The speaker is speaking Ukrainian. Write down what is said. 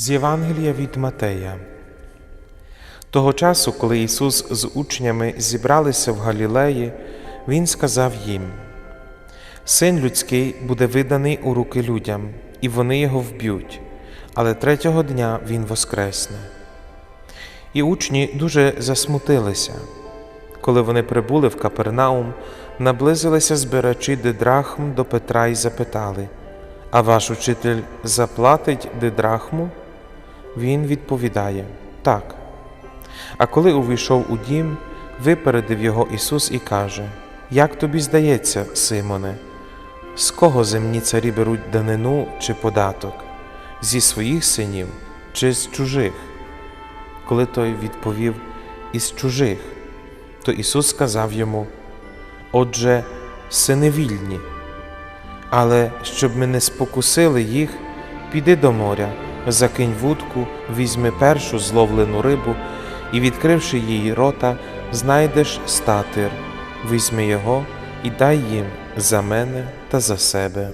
З Євангелія від Матея. Того часу, коли Ісус з учнями зібралися в Галілеї, Він сказав їм: Син людський буде виданий у руки людям, і вони його вб'ють, але третього дня Він воскресне. І учні дуже засмутилися. Коли вони прибули в Капернаум, наблизилися збирачі дидрахм до Петра і запитали: А ваш учитель заплатить дидрахму? Він відповідає Так. А коли увійшов у дім, випередив його Ісус і каже: Як тобі здається, Симоне, з кого земні царі беруть данину чи податок? Зі своїх синів чи з чужих? Коли той відповів із чужих, то Ісус сказав йому: Отже, сини вільні, але щоб ми не спокусили їх, піди до моря, закинь вудку, візьми першу зловлену рибу і, відкривши її рота, знайдеш статир, візьми його і дай їм за мене та за себе.